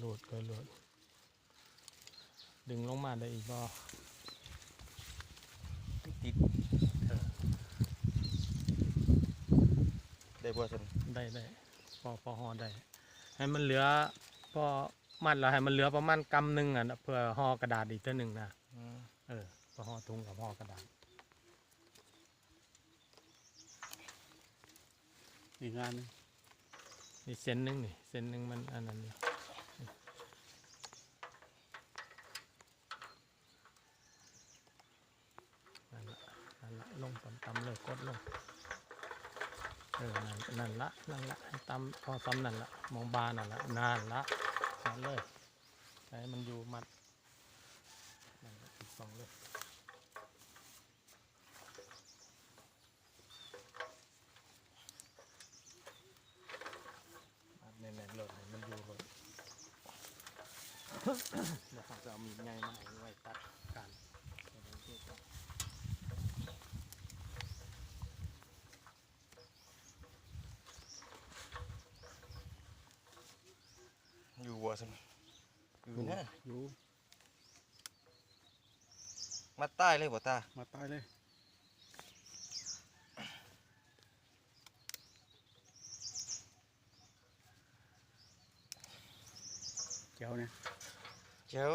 ไปโหลดดึงลงมาได้อีกบ่ติดเออได้บ่ซั่นได้ได้พอพอห่อได้ ให้มันเหลือพอมัดแล้วให้มันเหลือประมาณกำหนึ่งอะนะเพื่อห่อกระดาษอีกตัวหนึ่งนะอืมเออพอห่อถุงกับห่อกระดาษอีกงานหนึงนี่เส้นหนึ่งนี่เส้นหนึ่งมันอันนั้นนี่นั่นละนั่นละล งต่ำๆเลยกดลงเออนั่นนั่นละนั่นละต่ำพอต่ำนั่นละมองบานนั่นละนั่นละนั่นเลยให้มันอยู่มัดนั่นอีกสองเลยมัดแน่นๆเลยให้มันอยู่เลยเดี๋ยวเขาจะเอามีดใหญ่มาให้ไว้ตัดกันเดี๋ยวเราดูก่อน อยู่บ่ซั่นอยู่นะอยู่มาใต้เลยบ่ตา มาตายเลยเจ้าเนี่ยเจ้า